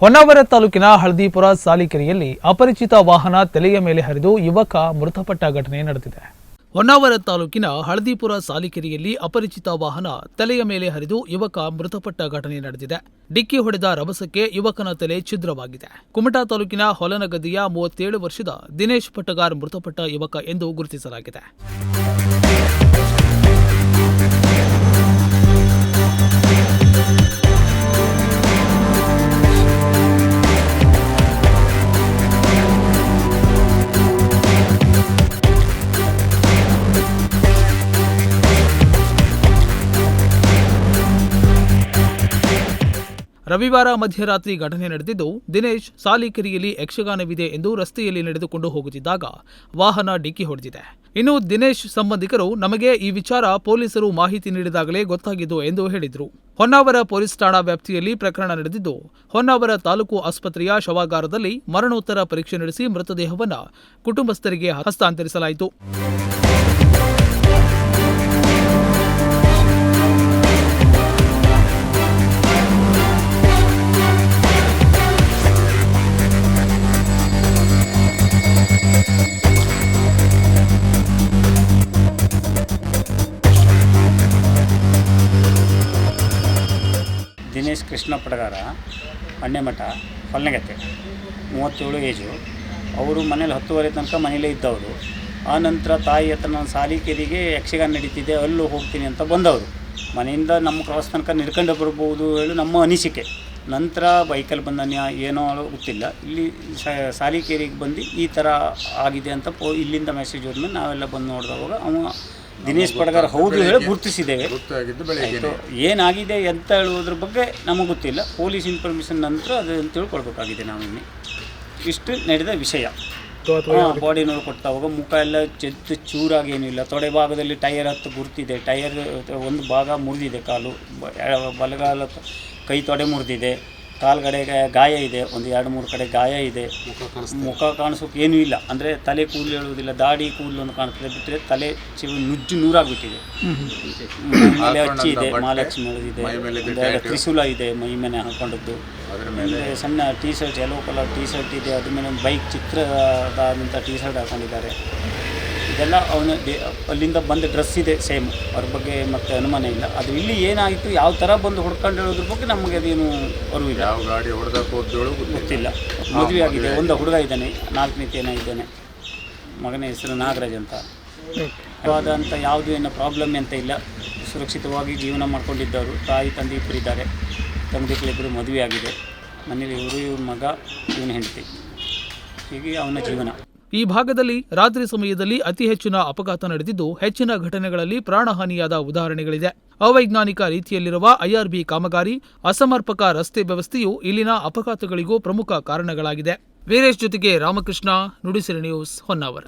ಹೊನ್ನಾವರ ತಾಲೂಕಿನ ಹಳದಿಪುರ ಸಾಲಿಕೆರೆಯಲ್ಲಿ ಅಪರಿಚಿತ ವಾಹನ ತಲೆಯ ಮೇಲೆ ಹರಿದು ಯುವಕ ಮೃತಪಟ್ಟ ಘಟನೆ ನಡೆದಿದೆ. ಹೊನ್ನಾವರ ತಾಲೂಕಿನ ಹಳದಿಪುರ ಸಾಲಿಕೆರೆಯಲ್ಲಿ ಅಪರಿಚಿತ ವಾಹನ ತಲೆಯ ಮೇಲೆ ಹರಿದು ಯುವಕ ಮೃತಪಟ್ಟ ಘಟನೆ ನಡೆದಿದೆ. ಡಿಕ್ಕಿ ಹೊಡೆದ ರಭಸಕ್ಕೆ ಯುವಕನ ತಲೆ ಛಿದ್ರವಾಗಿದೆ. ಕುಮಟಾ ತಾಲೂಕಿನ ಹೊಲನಗದಿಯ ಮೂವತ್ತೇಳು ವರ್ಷದ ದಿನೇಶ್ ಪಟ್ಟಗಾರ್ ಮೃತಪಟ್ಟ ಯುವಕ ಎಂದು ಗುರುತಿಸಲಾಗಿದೆ. ರವಿವಾರ ಮಧ್ಯರಾತ್ರಿ ಘಟನೆ ನಡೆದಿದ್ದು, ದಿನೇಶ್ ಸಾಲಿಕೆರೆಯಲ್ಲಿ ಯಕ್ಷಗಾನವಿದೆ ಎಂದು ರಸ್ತೆಯಲ್ಲಿ ನಡೆದುಕೊಂಡು ಹೋಗುತ್ತಿದ್ದಾಗ ವಾಹನ ಡಿಕ್ಕಿ ಹೊಡೆದಿದೆ. ಇನ್ನು ದಿನೇಶ್ ಸಂಬಂಧಿಕರು ನಮಗೆ ಈ ವಿಚಾರ ಪೊಲೀಸರು ಮಾಹಿತಿ ನೀಡಿದಾಗಲೇ ಗೊತ್ತಾಗಿದ್ದು ಎಂದು ಹೇಳಿದರು. ಹೊನ್ನಾವರ ಪೊಲೀಸ್ ಠಾಣಾ ವ್ಯಾಪ್ತಿಯಲ್ಲಿ ಪ್ರಕರಣ ನಡೆದಿದ್ದು, ಹೊನ್ನಾವರ ತಾಲೂಕು ಆಸ್ಪತ್ರೆಯ ಶವಾಗಾರದಲ್ಲಿ ಮರಣೋತ್ತರ ಪರೀಕ್ಷೆ ನಡೆಸಿ ಮೃತದೇಹವನ್ನು ಕುಟುಂಬಸ್ಥರಿಗೆ ಹಸ್ತಾಂತರಿಸಲಾಯಿತು. ದಿನೇಶ್ ಕೃಷ್ಣ ಪಡಗಾರ ಅಣ್ಣೆಮಠ, ಹೊಲ್ನಗತ್ತೆ, ಮೂವತ್ತೇಳು ಏಜು. ಅವರು ಮನೇಲಿ ಹತ್ತುವರೆ ತನಕ ಮನೇಲೇ ಇದ್ದವರು. ಆ ನಂತರ ತಾಯಿ ಹತ್ರ ನಾನು ಸಾಲಿಕೆರಿಗೆ ಯಕ್ಷಗಾನ ನಡೀತಿದೆ, ಅಲ್ಲೂ ಹೋಗ್ತೀನಿ ಅಂತ ಬಂದವರು. ಮನೆಯಿಂದ ನಮ್ಮ ಕ್ರಾಸ್ ತನಕ ನಡ್ಕೊಂಡು ಬರ್ಬೋದು ಹೇಳಿ ನಮ್ಮ ಅನಿಸಿಕೆ. ನಂತರ ಬೈಕಲ್ಲಿ ಬಂದ ನ್ಯಾ- ಏನೋ ಗೊತ್ತಿಲ್ಲ. ಇಲ್ಲಿ ಸಾಲಿಕೇರಿಗೆ ಬಂದು ಈ ಥರ ಆಗಿದೆ ಅಂತ ಪೋ, ಇಲ್ಲಿಂದ ಮೆಸೇಜ್ ಹೋದ್ಮೇಲೆ ನಾವೆಲ್ಲ ಬಂದು ನೋಡಿದವಾಗ ಅವ ದಿನೇಶ್ ಪಡಗಾರ್ ಹೌದು ಹೇಳಿ ಗುರುತಿಸಿದ್ದೇವೆ ಆಯಿತು. ಏನಾಗಿದೆ ಅಂತ ಹೇಳುವುದ್ರ ಬಗ್ಗೆ ನಮಗೆ ಗೊತ್ತಿಲ್ಲ. ಪೊಲೀಸ್ ಇನ್ಫಾರ್ಮೇಷನ್ ನಂತರ ಅದನ್ನು ಅಂತ ತಿಳ್ಕೊಳ್ಬೇಕಾಗಿದೆ ನಾವು ಇಲ್ಲಿ ಇಷ್ಟು ನಡೆದ ವಿಷಯ. ಬಾಡಿ ನೋಡಿ ಕೊಟ್ಟಾವಾಗ ಮುಖ ಎಲ್ಲ ಚೆತ್ತು ಚೂರಾಗಿ ಏನಿಲ್ಲ ತೊಡೆ ಭಾಗದಲ್ಲಿ ಟೈರ್ ಹತ್ತು ಗುರ್ತಿದೆ. ಟೈರ್ ಒಂದು ಭಾಗ ಮುರಿದಿದೆ ಕಾಲು. ಬಲಗಾಲ ಕೈ ತೊಡೆ ಮುರಿದಿದೆ. ಕಾಲ್ಗಡೆ ಗಾಯ ಇದೆ ಒಂದು ಎರಡು ಮೂರು ಕಡೆ ಗಾಯ ಇದೆ. ಮುಖ ಕಾಣಿಸೋಕೆ ಏನೂ ಇಲ್ಲ. ಅಂದರೆ ತಲೆ ಕೂದಲು ಹೇಳುವುದಿಲ್ಲ ದಾಡಿ ಕೂದಲು ಒಂದು ಕಾಣಿಸ್ತದೆ ಬಿಟ್ಟರೆ ತಲೆ ಚಿವು ನುಜ್ಜು ನೂರಾಗ್ಬಿಟ್ಟಿದೆ. ಮಾಲೆ ಹಚ್ಚಿ ಇದೆ ಮಾಲೆ ಹಚ್ಚಿ ಒಂದು ತ್ರಿಶೂಲ ಇದೆ ಮೈ ಮೇಲೆ ಹಾಕೊಂಡದ್ದು. ಸಣ್ಣ T shirt yellow colour T shirt ಇದೆ ಅದ್ರ ಮೇಲೆ ಒಂದು ಬೈಕ್ ಚಿತ್ರದಾದಂಥ ಟೀ ಶರ್ಟ್ ಹಾಕೊಂಡಿದ್ದಾರೆ. ಇದೆಲ್ಲ ಅವನು ಅಲ್ಲಿಂದ ಬಂದ ಡ್ರೆಸ್ ಇದೆ ಸೇಮ್ ಅವ್ರ ಬಗ್ಗೆ ಮತ್ತೆ ಅನುಮಾನ ಇಲ್ಲ. ಅದು ಇಲ್ಲಿ ಏನಾಯಿತು ಯಾವ ಥರ ಬಂದು ಹುಡ್ಕೊಂಡು ಹೇಳೋದ್ರ ಬಗ್ಗೆ ನಮಗೆ ಅದೇನು ಅರಿವಿಲ್ಲ. ಯಾವ ಗಾಡಿ ಹೊಡೆದಕ್ಕೆ ಹೋದ್ದಳು ಗೊತ್ತಿಲ್ಲ. ಮದುವೆ ಆಗಿದೆ. ಒಂದು ಹುಡುಗ ಇದ್ದಾನೆ ನಾಲ್ಕನೇ ತೇನ ಇದ್ದಾನೆ. ಮಗನ ಹೆಸರು ನಾಗರಾಜ್ ಅಂತ. ಆದಂಥ ಯಾವುದು ಏನೋ ಪ್ರಾಬ್ಲಮ್ ಅಂತ ಇಲ್ಲ. ಸುರಕ್ಷಿತವಾಗಿ ಜೀವನ ಮಾಡ್ಕೊಂಡಿದ್ದವರು. ತಾಯಿ ತಂದೆ ಇಬ್ಬರಿದ್ದಾರೆ ತಂದೆಗಳಿಬ್ಬರು ಮದುವೆ ಆಗಿದೆ. ಮನೇಲಿ ಇವರು ಇವ್ರ ಮಗ ಇವನ ಹೆಂಡತಿ. ಹೀಗೆ ಅವನ ಜೀವನ. ಈ ಭಾಗದಲ್ಲಿ ರಾತ್ರಿ ಸಮಯದಲ್ಲಿ ಅತಿ ಹೆಚ್ಚಿನ ಅಪಘಾತ ನಡೆದಿದ್ದು ಹೆಚ್ಚಿನ ಘಟನೆಗಳಲ್ಲಿ ಪ್ರಾಣಹಾನಿಯಾದ ಉದಾಹರಣೆಗಳಿದೆ. ಅವೈಜ್ಞಾನಿಕ ರೀತಿಯಲ್ಲಿರುವ ಐಆರ್ಬಿ ಕಾಮಗಾರಿ, ಅಸಮರ್ಪಕ ರಸ್ತೆ ವ್ಯವಸ್ಥೆಯು ಇಲ್ಲಿನ ಅಪಘಾತಗಳಿಗೂ ಪ್ರಮುಖ ಕಾರಣಗಳಾಗಿದೆ. ವೀರೇಶ್ ಜೊತೆಗೆ ರಾಮಕೃಷ್ಣ, ನುಡಿಸಿರಿ ನ್ಯೂಸ್ ಹೊನ್ನಾವರ.